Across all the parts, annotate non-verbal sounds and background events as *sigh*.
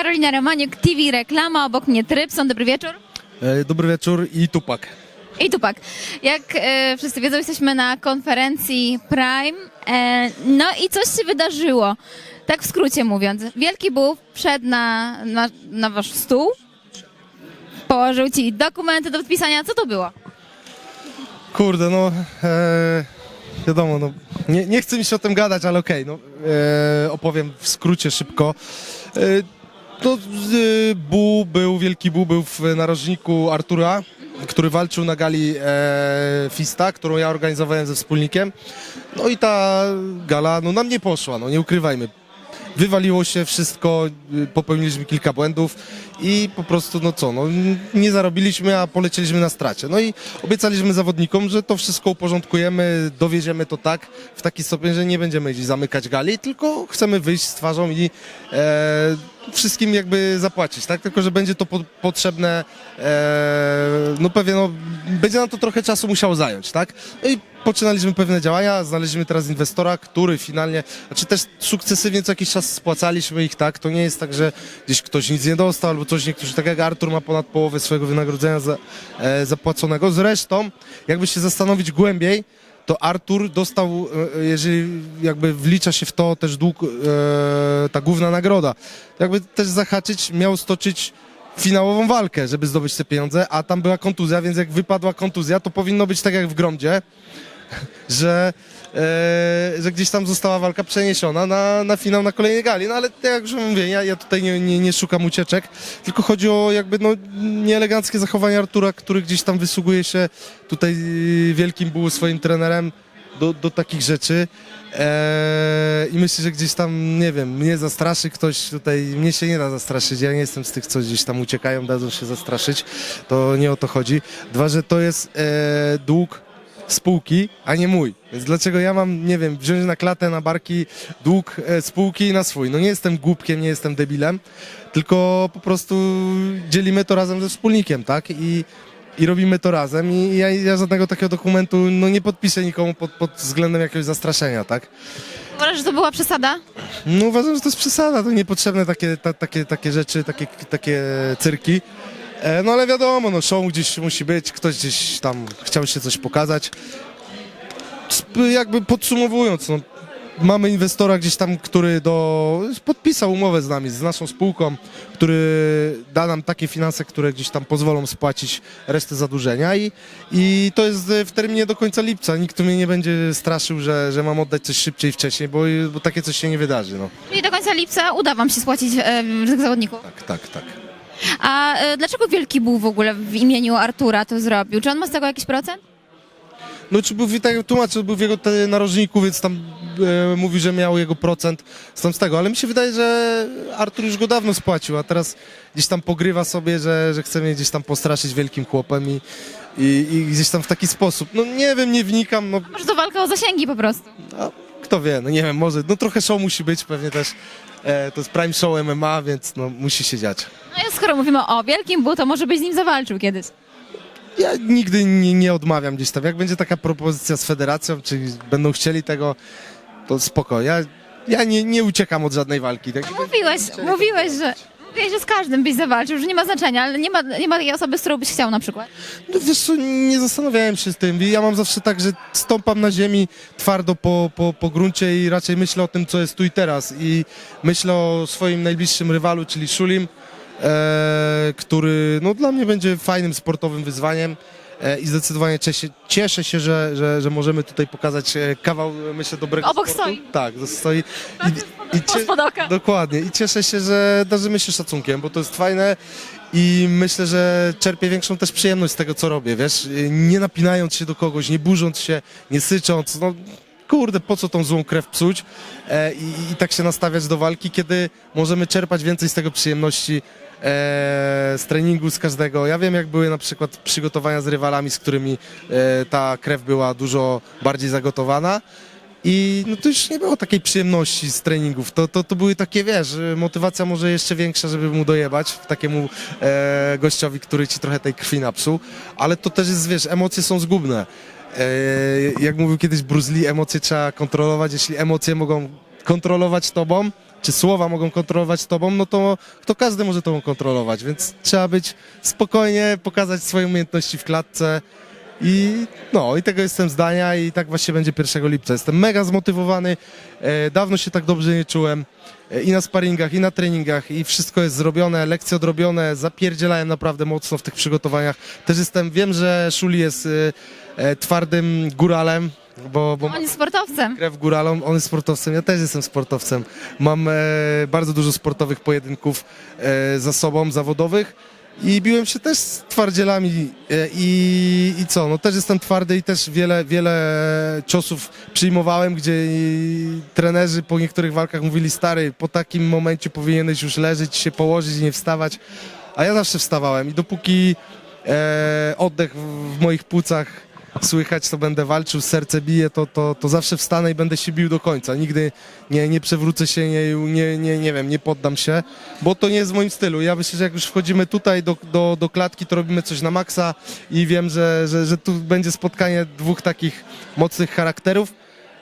Karolina Romaniuk, TV Reklama, obok mnie Trypson, dobry wieczór. E, Dobry wieczór i Tupak. I Tupak. Jak e, wszyscy wiedzą, jesteśmy na konferencji Prime. E, no i coś się wydarzyło. Tak w skrócie mówiąc. Wielki Bóg wszedł na, na, na wasz stół, położył ci dokumenty do podpisania. Co to było? Kurde, no e, wiadomo, no, nie, nie chcę mi się o tym gadać, ale okej, no, e, opowiem w skrócie szybko. E, to e, Bu był, Wielki Bu był w narożniku Artura, który walczył na gali e, Fista, którą ja organizowałem ze wspólnikiem. No i ta gala, no nam nie poszła, no nie ukrywajmy. Wywaliło się wszystko, y, popełniliśmy kilka błędów i po prostu, no co, no nie zarobiliśmy, a polecieliśmy na stracie. No i obiecaliśmy zawodnikom, że to wszystko uporządkujemy, dowieziemy to tak, w taki stopień, że nie będziemy gdzieś zamykać gali, tylko chcemy wyjść z twarzą i e, wszystkim jakby zapłacić, tak? Tylko, że będzie to po, potrzebne, e, no pewnie, no, będzie nam to trochę czasu musiało zająć, tak? No i poczynaliśmy pewne działania, znaleźliśmy teraz inwestora, który finalnie, znaczy też sukcesywnie co jakiś czas spłacaliśmy ich, tak? To nie jest tak, że gdzieś ktoś nic nie dostał albo coś, niektórzy, tak jak Artur ma ponad połowę swojego wynagrodzenia za, e, zapłaconego. Zresztą, jakby się zastanowić głębiej, to Artur dostał, e, jeżeli jakby wlicza się w to też dług, e, ta główna nagroda, jakby też zahaczyć, miał stoczyć finałową walkę, żeby zdobyć te pieniądze, a tam była kontuzja, więc jak wypadła kontuzja, to powinno być tak jak w Gromdzie, że, e, że gdzieś tam została walka przeniesiona na, na finał na kolejnej gali. No ale jak już mówię, ja, ja tutaj nie, nie, nie szukam ucieczek, tylko chodzi o jakby no, nieeleganckie zachowanie Artura, który gdzieś tam wysługuje się tutaj y, wielkim był swoim trenerem do, do takich rzeczy. Eee, I myślę, że gdzieś tam, nie wiem, mnie zastraszy ktoś tutaj, mnie się nie da zastraszyć, ja nie jestem z tych, co gdzieś tam uciekają, dadzą się zastraszyć, to nie o to chodzi. Dwa, że to jest e, dług spółki, a nie mój. Więc dlaczego ja mam, nie wiem, wziąć na klatę, na barki dług e, spółki i na swój? No nie jestem głupkiem, nie jestem debilem, tylko po prostu dzielimy to razem ze wspólnikiem, tak? I, i robimy to razem i ja, ja żadnego takiego dokumentu no, nie podpiszę nikomu pod, pod względem jakiegoś zastraszenia, tak? Uważasz, że to była przesada? No uważam, że to jest przesada, to niepotrzebne takie, ta, takie, takie rzeczy, takie, takie cyrki. E, no ale wiadomo, no show gdzieś musi być, ktoś gdzieś tam chciał się coś pokazać. Jakby podsumowując, no, mamy inwestora gdzieś tam, który do, podpisał umowę z nami, z naszą spółką, który da nam takie finanse, które gdzieś tam pozwolą spłacić resztę zadłużenia i, i to jest w terminie do końca lipca. Nikt tu mnie nie będzie straszył, że, że mam oddać coś szybciej, wcześniej, bo, bo takie coś się nie wydarzy. No. Czyli do końca lipca uda wam się spłacić e, tych zawodników. Tak, tak, tak. A e, dlaczego Wielki Bóg w ogóle w imieniu Artura to zrobił? Czy on ma z tego jakiś procent? No czy był, tak jak tłumaczył, był w jego te narożniku, więc tam e, mówił, że miał jego procent stąd z tego, ale mi się wydaje, że Artur już go dawno spłacił, a teraz gdzieś tam pogrywa sobie, że, że chce mnie gdzieś tam postraszyć wielkim chłopem i, i, i gdzieś tam w taki sposób. No nie wiem, nie wnikam, no Może to walka o zasięgi po prostu. a, kto wie, no nie wiem, może, no trochę show musi być pewnie też. E, to jest prime show MMA, więc no musi się dziać. No i skoro mówimy o Wielkim Bóg, to może byś z nim zawalczył kiedyś. Ja nigdy nie, nie odmawiam gdzieś tam. Jak będzie taka propozycja z federacją, czy będą chcieli tego, to spoko. Ja, ja nie, nie uciekam od żadnej walki. Tak? Mówiłeś, mówiłeś, że... Mówiłeś, że z każdym byś zawalczył, że nie ma znaczenia, ale nie ma, nie ma takiej osoby, z którą byś chciał na przykład. No wiesz co, nie zastanawiałem się z tym. Ja mam zawsze tak, że stąpam na ziemi twardo po, po, po gruncie i raczej myślę o tym, co jest tu i teraz. I myślę o swoim najbliższym rywalu, czyli Szulim, e, który no, dla mnie będzie fajnym sportowym wyzwaniem. E, I zdecydowanie cieszę, cieszę się, że, że, że możemy tutaj pokazać e, kawał, myślę, dobrego Obok sportu. stoi. Tak, stoi. I, i cie-. Dokładnie. I cieszę się, że darzymy się szacunkiem, bo to jest fajne i myślę, że czerpię większą też przyjemność z tego, co robię, wiesz? Nie napinając się do kogoś, nie burząc się, nie sycząc, no kurde, po co tą złą krew psuć e, i, i tak się nastawiać do walki, kiedy możemy czerpać więcej z tego przyjemności e, z treningu, z każdego. Ja wiem, jak były na przykład przygotowania z rywalami, z którymi e, ta krew była dużo bardziej zagotowana. I no to już nie było takiej przyjemności z treningów. To, to, to były takie, wiesz, motywacja może jeszcze większa, żeby mu dojebać takiemu e, gościowi, który ci trochę tej krwi napsuł. Ale to też jest, wiesz, emocje są zgubne. E, jak mówił kiedyś Bruce Lee, emocje trzeba kontrolować. Jeśli emocje mogą kontrolować tobą, czy słowa mogą kontrolować tobą, no to, to każdy może tobą kontrolować, więc trzeba być spokojnie, pokazać swoje umiejętności w klatce i no, i tego jestem zdania i tak właśnie będzie 1 lipca. Jestem mega zmotywowany, e, dawno się tak dobrze nie czułem e, i na sparingach, i na treningach i wszystko jest zrobione, lekcje odrobione, zapierdzielałem naprawdę mocno w tych przygotowaniach. Też jestem, wiem, że Szuli jest e, e, twardym góralem, bo, bo On jest sportowcem. krew góralą, on jest sportowcem, ja też jestem sportowcem. Mam e, bardzo dużo sportowych pojedynków e, za sobą, zawodowych i biłem się też z twardzielami e, i, i co, no też jestem twardy i też wiele, wiele ciosów przyjmowałem, gdzie trenerzy po niektórych walkach mówili, stary, po takim momencie powinieneś już leżeć, się położyć i nie wstawać, a ja zawsze wstawałem i dopóki e, oddech w moich płucach słychać, to będę walczył, serce bije, to, to, to zawsze wstanę i będę się bił do końca. Nigdy nie, nie przewrócę się, nie, nie, nie, nie wiem, nie poddam się, bo to nie jest w moim stylu. Ja myślę, że jak już wchodzimy tutaj do, do, do klatki, to robimy coś na maksa i wiem, że, że, że tu będzie spotkanie dwóch takich mocnych charakterów.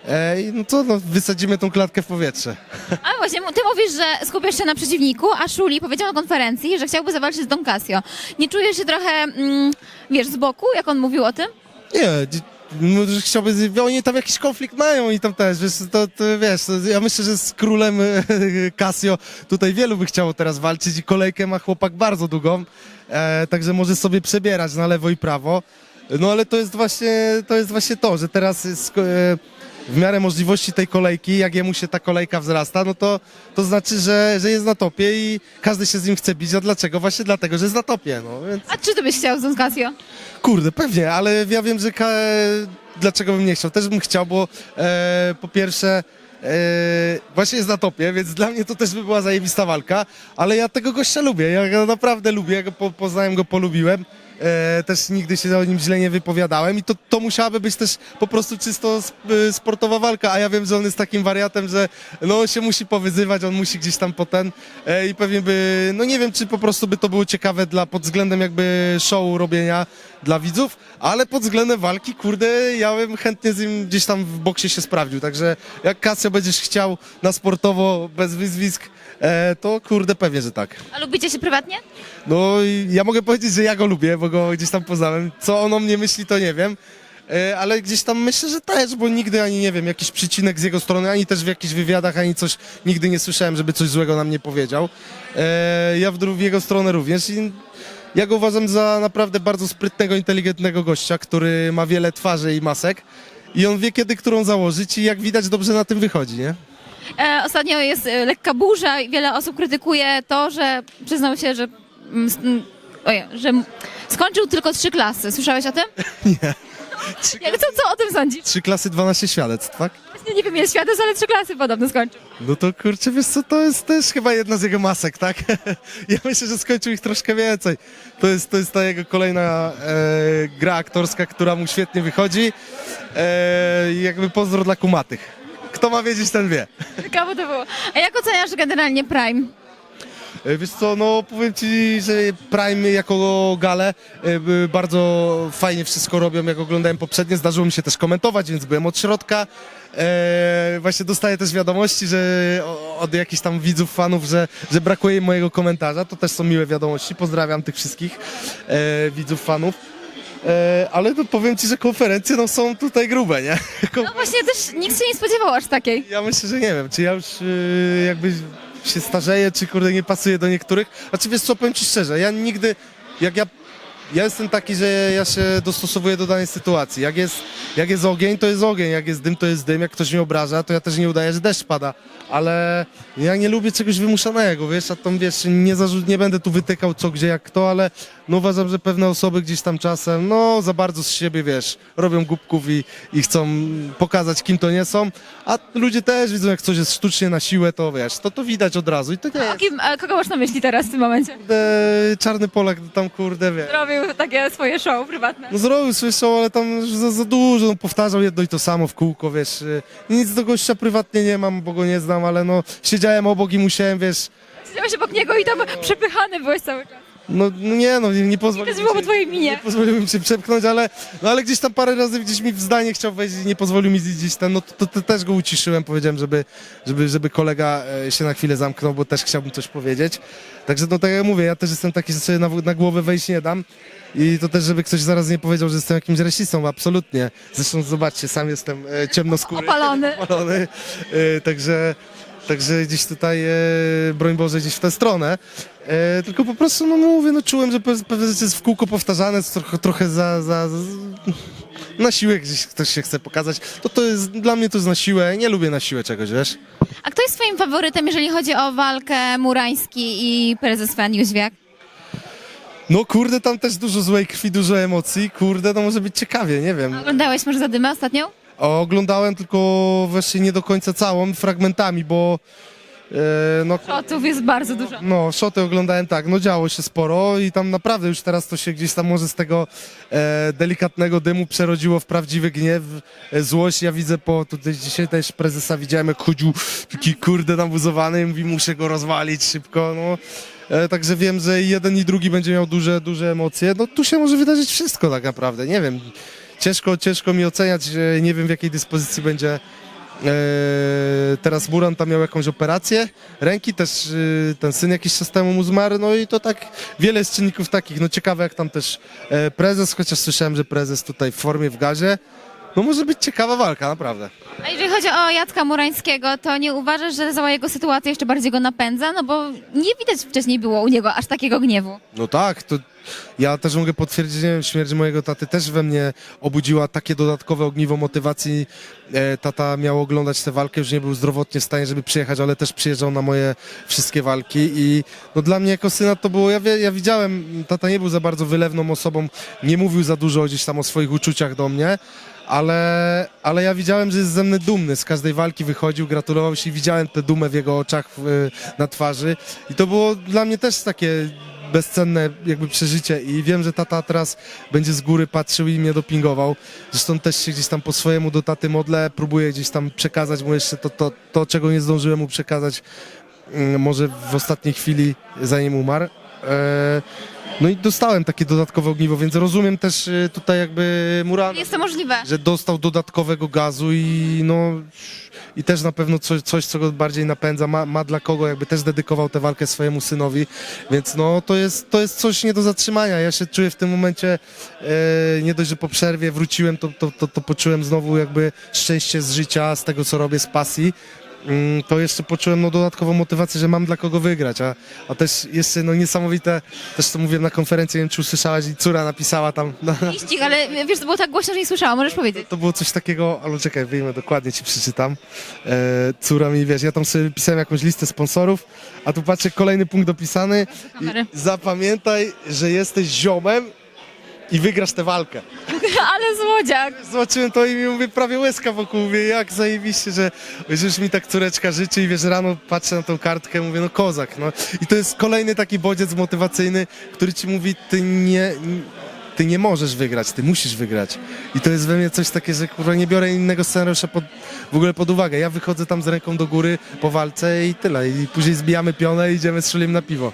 E, i no co, no, wysadzimy tą klatkę w powietrze. A właśnie, ty mówisz, że skupiasz się na przeciwniku, a Szuli powiedział na konferencji, że chciałby zawalczyć z Don Casio. Nie czujesz się trochę, mm, wiesz, z boku, jak on mówił o tym? Nie, dzi- no, chciałby, oni tam jakiś konflikt mają i tam też, wiesz, to, to wiesz, to ja myślę, że z królem *laughs* Casio tutaj wielu by chciało teraz walczyć i kolejkę ma chłopak bardzo długą, e, także może sobie przebierać na lewo i prawo, no ale to jest właśnie to, jest właśnie to że teraz jest, e, w miarę możliwości tej kolejki, jak jemu się ta kolejka wzrasta, no to, to znaczy, że, że jest na topie i każdy się z nim chce bić, a dlaczego? Właśnie dlatego, że jest na topie, no więc... A czy ty byś chciał z Don Casio? Kurde, pewnie, ale ja wiem, że ka... dlaczego bym nie chciał. Też bym chciał, bo e, po pierwsze e, właśnie jest na topie, więc dla mnie to też by była zajebista walka, ale ja tego gościa lubię, ja go naprawdę lubię, ja go po, poznałem go, polubiłem. E, też nigdy się o nim źle nie wypowiadałem i to, to musiałaby być też po prostu czysto e, sportowa walka, a ja wiem, że on jest takim wariatem, że no on się musi powyzywać, on musi gdzieś tam potem e, i pewnie by, no nie wiem, czy po prostu by to było ciekawe dla, pod względem jakby show robienia dla widzów, ale pod względem walki, kurde, ja bym chętnie z nim gdzieś tam w boksie się sprawdził, także jak Casio będziesz chciał na sportowo, bez wyzwisk, e, to kurde, pewnie, że tak. A lubicie się prywatnie? No ja mogę powiedzieć, że ja go lubię, bo go gdzieś tam poznałem. Co on o mnie myśli, to nie wiem. E, Ale gdzieś tam myślę, że też, bo nigdy ani nie wiem, jakiś przycinek z jego strony, ani też w jakichś wywiadach, ani coś, nigdy nie słyszałem, żeby coś złego nam nie powiedział. E, Ja w, jego stronę również i ja go uważam za naprawdę bardzo sprytnego, inteligentnego gościa, który ma wiele twarzy i masek i on wie kiedy którą założyć i jak widać dobrze na tym wychodzi, nie? E, ostatnio jest lekka burza i wiele osób krytykuje to, że przyznał się, że, ojej, że skończył tylko trzy klasy. Słyszałeś o tym? *laughs* Nie. *laughs* Jak, co, co o tym sądzisz? Trzy klasy, 12 świadectw, tak? Właśnie nie wiem, jest świadectw, ale trzy klasy podobno skończył. No to kurczę, wiesz co, to jest też chyba jedna z jego masek, tak? *laughs* ja myślę, że skończył ich troszkę więcej. To jest, to jest ta jego kolejna e, gra aktorska, która mu świetnie wychodzi. E, jakby pozdro dla kumatych. Kto ma wiedzieć, ten wie. Ciekawe to było. A jak oceniasz generalnie Prime? E, Wiesz co, no powiem ci, że Prime jako gale e, bardzo fajnie wszystko robią, jak oglądałem poprzednie, zdarzyło mi się też komentować, więc byłem od środka. E, właśnie dostaję też wiadomości, że od jakichś tam widzów, fanów, że, że brakuje mojego komentarza, to też są miłe wiadomości, pozdrawiam tych wszystkich widzów, fanów. Ale no powiem ci, że konferencje no, są tutaj grube, nie? No właśnie też nikt się nie spodziewał aż takiej. ja myślę, że nie wiem, czy ja już y, jakby się starzeję, czy kurde nie pasuje do niektórych. Znaczy wiesz co, powiem ci szczerze, ja nigdy, jak ja, ja jestem taki, że ja się dostosowuję do danej sytuacji. Jak jest, jak jest ogień, to jest ogień, jak jest dym, to jest dym. Jak ktoś mnie obraża, to ja też nie udaję, że deszcz pada. Ale ja nie lubię czegoś wymuszanego, wiesz, a tam wiesz, nie, nie będę tu wytykał co, gdzie, jak kto, ale no uważam, że pewne osoby gdzieś tam czasem, no za bardzo z siebie, wiesz, robią głupków i, i chcą pokazać, kim to nie są, a ludzie też widzą, jak coś jest sztucznie na siłę, to wiesz, to to widać od razu i to nie jest kim, a kogo masz na myśli teraz w tym momencie? kurde, czarny Polak, tam kurde, wiesz. Robił takie swoje show prywatne. No zrobił swoje show, ale tam za, za dużo, no, powtarzał jedno i to samo w kółko, wiesz. y, Nic do gościa prywatnie nie mam, bo go nie znam, ale no siedziałem obok i musiałem, wiesz, Siedziałeś obok niego i tam przepychany byłeś cały czas. No, no nie, no nie, nie pozwolił Widać było po mi się, twojej minie. nie pozwolił mi się przepchnąć, ale, no, ale gdzieś tam parę razy gdzieś mi w zdanie chciał wejść i nie pozwolił mi gdzieś tam, no to, to, to też go uciszyłem, powiedziałem, żeby, żeby, żeby kolega e, się na chwilę zamknął, bo też chciałbym coś powiedzieć. Także no tak jak mówię, ja też jestem taki, że sobie na, na głowę wejść nie dam. I to też, żeby ktoś zaraz nie powiedział, że jestem jakimś rasistą, absolutnie. Zresztą zobaczcie, sam jestem e, ciemnoskóry. Opalony. opalony. E, także, także gdzieś tutaj, e, broń Boże, gdzieś w tę stronę. E, tylko po prostu, no, no mówię, no czułem, że pe- pewne rzeczy jest w kółko powtarzane, jest trochę, trochę za, za, za... Na siłę gdzieś ktoś się chce pokazać. To to jest, dla mnie to jest na siłę. Nie lubię na siłę czegoś, wiesz? A kto jest twoim faworytem, jeżeli chodzi o walkę Murański i prezes Fan Jóźwiak? No kurde, tam też dużo złej krwi, dużo emocji. Kurde, to może być ciekawie, nie wiem. Oglądałeś może Zadymę ostatnią? Oglądałem tylko właśnie nie do końca całą, fragmentami, bo e, no, Szotów jest bardzo dużo. no, szoty oglądałem tak, no działo się sporo i tam naprawdę już teraz to się gdzieś tam może z tego e, delikatnego dymu przerodziło w prawdziwy gniew, e, złość. Ja widzę po, tutaj dzisiaj też prezesa widziałem jak chodził taki kurde nabuzowany i mówi muszę go rozwalić szybko, no. E, także wiem, że i jeden i drugi będzie miał duże, duże emocje. No tu się może wydarzyć wszystko tak naprawdę, nie wiem. Ciężko, ciężko mi oceniać, nie wiem w jakiej dyspozycji będzie e, teraz Muran tam miał jakąś operację. Ręki, też e, ten syn jakiś czas temu mu zmarł, no i to tak wiele jest czynników takich, no ciekawe jak tam też e, prezes, chociaż słyszałem, że prezes tutaj w formie w gazie, no może być ciekawa walka, naprawdę. Chodzi o Jacka Murańskiego, to nie uważasz, że cała jego sytuacja jeszcze bardziej go napędza? No bo nie widać wcześniej było u niego aż takiego gniewu. No tak, to ja też mogę potwierdzić, nie wiem, śmierć mojego taty też we mnie obudziła takie dodatkowe ogniwo motywacji. E, tata miał oglądać tę walkę, już nie był zdrowotnie w stanie, żeby przyjechać, ale też przyjeżdżał na moje wszystkie walki i no dla mnie jako syna to było, ja, ja widziałem, tata nie był za bardzo wylewną osobą, nie mówił za dużo gdzieś tam o swoich uczuciach do mnie, ale, ale ja widziałem, że jest ze mnie dumny. Z każdej walki wychodził, gratulował się i widziałem tę dumę w jego oczach, w, na twarzy. I to było dla mnie też takie bezcenne jakby przeżycie i wiem, że tata teraz będzie z góry patrzył i mnie dopingował. Zresztą też się gdzieś tam po swojemu do taty modlę, próbuję gdzieś tam przekazać mu jeszcze to, to, to czego nie zdążyłem mu przekazać mm, może w ostatniej chwili, zanim umarł. E, no i dostałem takie dodatkowe ogniwo, więc rozumiem też e, tutaj jakby Murana Jest to możliwe. że dostał dodatkowego gazu i no i też na pewno coś, coś co go bardziej napędza, ma, ma dla kogo, jakby też dedykował tę walkę swojemu synowi, więc no to jest, to jest coś nie do zatrzymania. Ja się czuję w tym momencie, e, nie dość, że po przerwie wróciłem, to, to, to, to poczułem znowu jakby szczęście z życia, z tego co robię, z pasji. Mm, To jeszcze poczułem no, dodatkową motywację, że mam dla kogo wygrać, a, a też jeszcze no, niesamowite, też to mówiłem na konferencji, nie wiem czy usłyszałaś i córa napisała tam *laughs* na, Liścik, ale wiesz, to było tak głośno, że nie słyszałam, możesz powiedzieć. to było coś takiego, ale czekaj, wyjmę dokładnie ci przeczytam. E, córa mi, wiesz, ja tam sobie pisałem jakąś listę sponsorów, a tu patrzę, kolejny punkt dopisany. zapamiętaj, że jesteś ziomem i wygrasz tę walkę. *laughs* złodziak. Zobaczyłem to i mi mówię, prawie łezka wokół, mówię, jak zajebiście, że już mi tak córeczka życzy i wiesz, rano patrzę na tą kartkę, mówię, no kozak, no. I to jest kolejny taki bodziec motywacyjny, który ci mówi, ty nie, ty nie możesz wygrać, ty musisz wygrać. I to jest we mnie coś takie, że kurwa nie biorę innego scenariusza pod, w ogóle pod uwagę. Ja wychodzę tam z ręką do góry po walce i tyle. I później zbijamy pionę i idziemy z szuliem na piwo.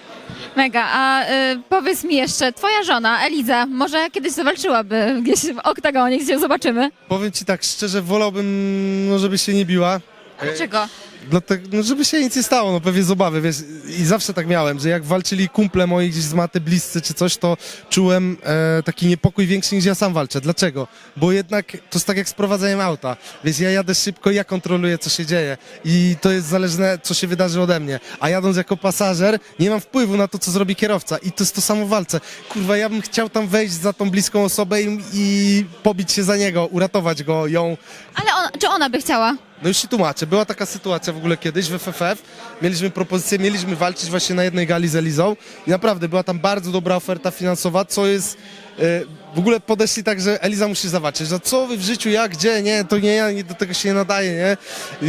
Mega, a y, powiedz mi jeszcze, twoja żona, Eliza, może kiedyś zawalczyłaby gdzieś w oktagonie, gdzie ją zobaczymy? Powiem ci tak, szczerze wolałbym, no, żeby się nie biła. Dlaczego? Dlatego, no żeby się nic nie stało, no pewnie z obawy, wiesz, i zawsze tak miałem, że jak walczyli kumple moi gdzieś z maty bliscy czy coś, to czułem e, taki niepokój większy niż ja sam walczę. Dlaczego? Bo jednak to jest tak jak z prowadzeniem auta, więc ja jadę szybko ja kontroluję, co się dzieje i to jest zależne, co się wydarzy ode mnie, a jadąc jako pasażer, nie mam wpływu na to, co zrobi kierowca i to jest to samo w walce. Kurwa, ja bym chciał tam wejść za tą bliską osobę i, i pobić się za niego, uratować go, ją, Ale on, czy ona by chciała? No już się tłumaczę. Była taka sytuacja w ogóle kiedyś w FFF. Mieliśmy propozycję, mieliśmy walczyć właśnie na jednej gali z Elizą i naprawdę była tam bardzo dobra oferta finansowa, co jest... e, w ogóle podeszli tak, że Eliza musi zawalczyć, że co wy w życiu, jak, gdzie, nie, to nie ja, nie, do tego się nie nadaje, nie.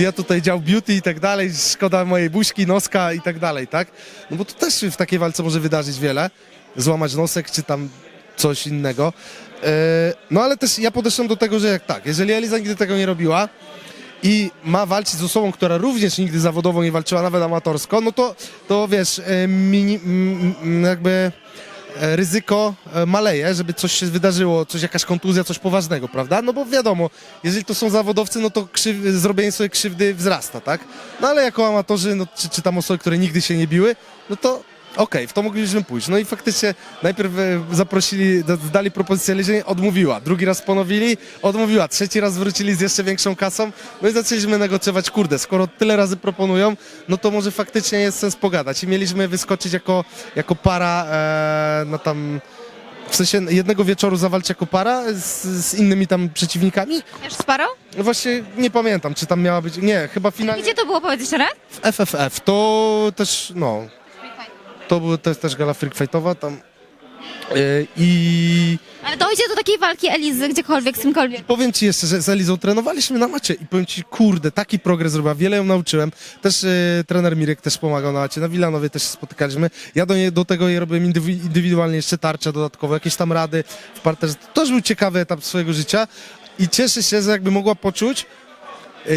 Ja tutaj dział beauty i tak dalej, szkoda mojej buźki, noska i tak dalej, tak. No bo to też w takiej walce może wydarzyć wiele, złamać nosek czy tam coś innego. E, no ale też ja podeszłem do tego, że jak tak, jeżeli Eliza nigdy tego nie robiła, i ma walczyć z osobą, która również nigdy zawodowo nie walczyła, nawet amatorsko, no to, to wiesz, e, mini, jakby e, ryzyko e, maleje, żeby coś się wydarzyło, coś, jakaś kontuzja, coś poważnego, prawda? No bo wiadomo, jeżeli to są zawodowcy, no to krzyw, zrobienie sobie krzywdy wzrasta, tak? No ale jako amatorzy, no, czy, czy tam osoby, które nigdy się nie biły, no to okej, w to mogliśmy pójść. No i faktycznie najpierw e, zaprosili, da- dali propozycję leżenia, odmówiła. Drugi raz ponowili, odmówiła. Trzeci raz wrócili z jeszcze większą kasą. No i zaczęliśmy negocjować, kurde, skoro tyle razy proponują, no to może faktycznie jest sens pogadać. I mieliśmy wyskoczyć jako, jako para e, na tam... W sensie jednego wieczoru zawalczyć jako para z, z innymi tam przeciwnikami. Już z parą? No Właśnie nie pamiętam, czy tam miała być. Nie, chyba finalnie. Gdzie to było, powiedz jeszcze raz? W FFF to też, no. To była też, też gala freak fightowa tam. Yy, I Ale dojdzie do takiej walki Elizy gdziekolwiek, z kimkolwiek. powiem ci jeszcze, że z Elizą trenowaliśmy na macie i powiem ci, kurde, taki progres zrobiła, wiele ją nauczyłem. Też yy, trener Mirek też pomagał na macie, na Wilanowie też się spotykaliśmy. Ja do, niej, do tego jej robiłem indywi- indywidualnie jeszcze tarcze dodatkowo, jakieś tam rady w parterze. To też był ciekawy etap swojego życia i cieszę się, że jakby mogła poczuć,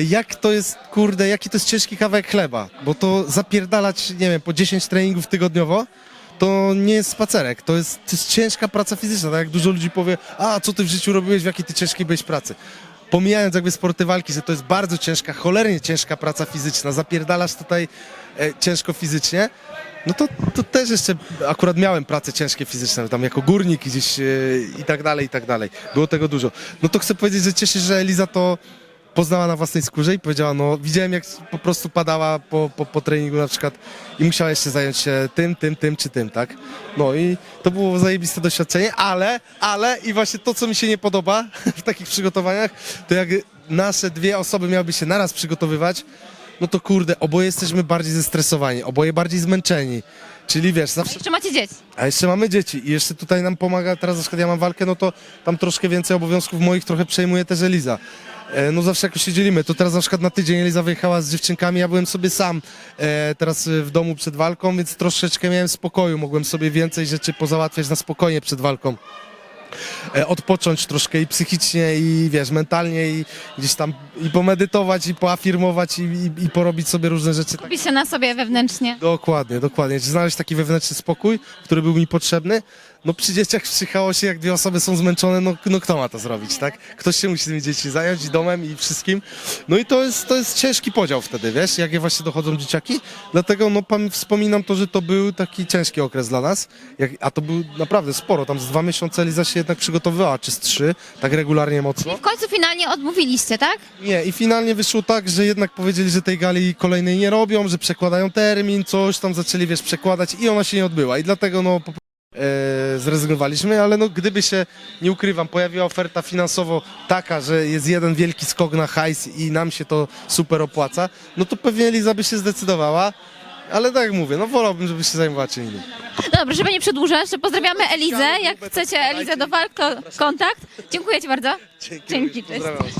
jak to jest, kurde, jaki to jest ciężki kawałek chleba, bo to zapierdalać, nie wiem, po 10 treningów tygodniowo, to nie jest spacerek, to jest, to jest ciężka praca fizyczna, tak jak dużo ludzi powie, a co ty w życiu robiłeś, w jakiej ty ciężkiej byłeś pracy. Pomijając jakby sporty walki, że to jest bardzo ciężka, cholernie ciężka praca fizyczna, zapierdalasz tutaj e, ciężko fizycznie, no to, to też jeszcze akurat miałem pracę ciężkie fizyczne, tam jako górnik gdzieś e, i tak dalej, i tak dalej. Było tego dużo. No to chcę powiedzieć, że cieszę się, że Eliza to poznała na własnej skórze i powiedziała, no widziałem jak po prostu padała po, po, po treningu na przykład i musiała jeszcze zająć się tym, tym, tym czy tym, tak? No i to było zajebiste doświadczenie, ale, ale i właśnie to, co mi się nie podoba *laughs* w takich przygotowaniach, to jak nasze dwie osoby miałyby się naraz przygotowywać, no to kurde, oboje jesteśmy bardziej zestresowani, oboje bardziej zmęczeni. Czyli wiesz, zawsze Jeszcze macie dzieci. a jeszcze mamy dzieci i jeszcze tutaj nam pomaga, teraz na przykład ja mam walkę, no to tam troszkę więcej obowiązków moich trochę przejmuje też Eliza. E, No zawsze jakoś się dzielimy, to teraz na przykład na tydzień Eliza wyjechała z dziewczynkami, ja byłem sobie sam e, teraz e, w domu przed walką, więc troszeczkę miałem spokoju, mogłem sobie więcej rzeczy pozałatwiać na spokojnie przed walką. E, odpocząć troszkę i psychicznie, i wiesz, mentalnie, i gdzieś tam i pomedytować, i poafirmować, i, i, i porobić sobie różne rzeczy. Kupi się na sobie wewnętrznie. Dokładnie, dokładnie. Znaleźć taki wewnętrzny spokój, który był mi potrzebny. No przy dzieciach, przy chaosie, jak dwie osoby są zmęczone, no, no kto ma to zrobić, tak? Ktoś się musi tymi dziećmi zająć, i domem i wszystkim. No i to jest, to jest ciężki podział wtedy, wiesz, jakie właśnie dochodzą dzieciaki. Dlatego no wspominam to, że to był taki ciężki okres dla nas. Jak, a to był naprawdę sporo, tam z dwa miesiące Eliza się jednak przygotowywała, czy z trzy, tak regularnie mocno. W końcu finalnie odmówiliście, tak? Nie, i finalnie wyszło tak, że jednak powiedzieli, że tej gali kolejnej nie robią, że przekładają termin, coś tam zaczęli, wiesz, przekładać i ona się nie odbyła. I dlatego, no, po, zrezygnowaliśmy, ale no, gdyby się, nie ukrywam, pojawiła oferta finansowo taka, że jest jeden wielki skok na hajs i nam się to super opłaca, no to pewnie Eliza by się zdecydowała. Ale tak jak mówię, no wolałbym, żeby się zajmowała czym innym. No Dobrze, żeby nie przedłużać, to pozdrawiamy Elizę. Jak chcecie Elizę do walk, to kontakt. Dziękuję Ci bardzo. Dzięki, cześć. Pozdrawiam.